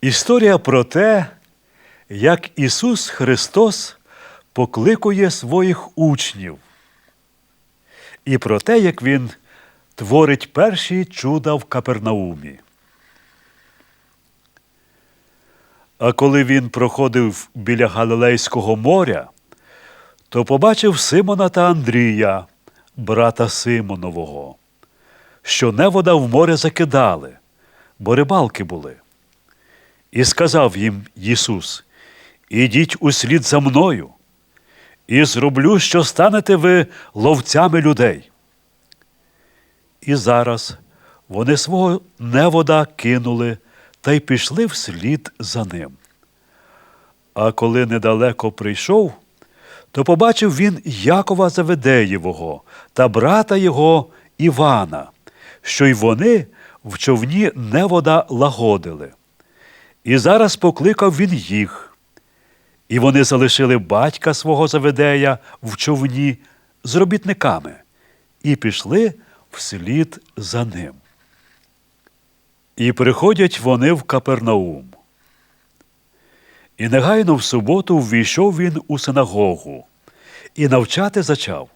Історія про те, як Ісус Христос покликує своїх учнів, і про те, як Він творить перші чуда в Капернаумі. А коли він проходив біля Галилейського моря, то побачив Симона та Андрія, брата Симонового, що невода в море закидали, бо рибалки були. І сказав їм Ісус: Ідіть услід за мною, і зроблю, що станете ви ловцями людей. І зараз вони свого невода кинули та й пішли вслід за ним. А коли недалеко прийшов, то побачив він Якова Заведеєвого та брата його Івана, що й вони в човні невода лагодили. І зараз покликав він їх. І вони залишили батька свого Заведея в човні з робітниками і пішли вслід за ним. І приходять вони в Капернаум. І негайно в суботу ввійшов він у синагогу і навчати зачав.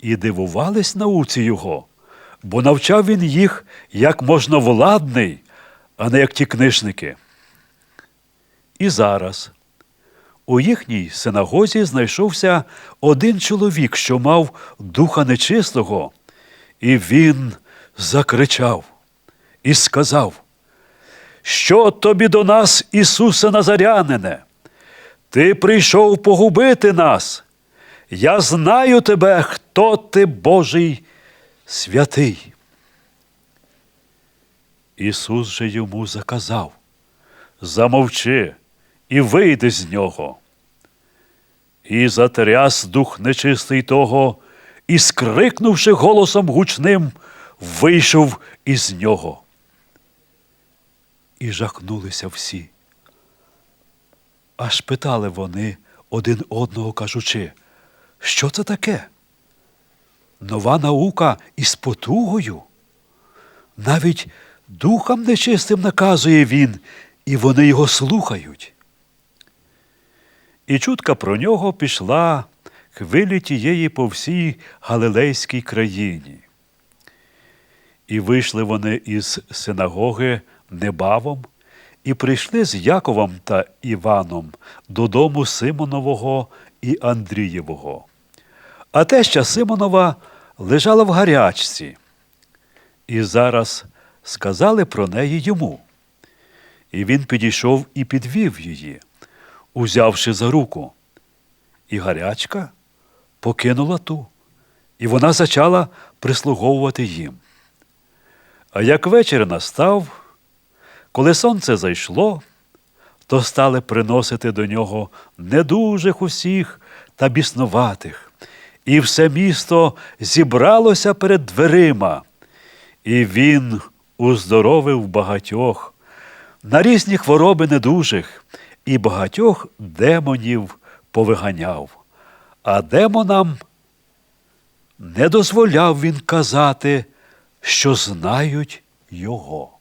І дивувались науці його, бо навчав він їх як можновладний, а не як ті книжники. І зараз у їхній синагозі знайшовся один чоловік, що мав духа нечистого, і він закричав і сказав, що тобі до нас, Ісусе Назарянине? Ти прийшов погубити нас. Я знаю тебе, хто ти Божий святий. Ісус же йому заказав замовчи і вийди з нього. І затряс дух нечистий того, і, скрикнувши голосом гучним, вийшов із нього. І жахнулися всі. Аж питали вони один одного, кажучи, що це таке? Нова наука із потугою? Навіть духам нечистим наказує він, і вони його слухають. І чутка про нього пішла хвилі тієї по всій Галилейській країні. І вийшли вони із синагоги небавом, і прийшли з Яковом та Іваном додому Симонового і Андрієвого. А теща Симонова лежала в гарячці. І зараз сказали про неї йому. І він підійшов і підвів її, узявши за руку. І гарячка покинула ту, і вона зачала прислуговувати їм. А як вечір настав, коли сонце зайшло, то стали приносити до нього недужих усіх та біснуватих, і все місто зібралося перед дверима, і він уздоровив багатьох на різні хвороби недужих, і багатьох демонів повиганяв. А демонам не дозволяв він казати, що знають його.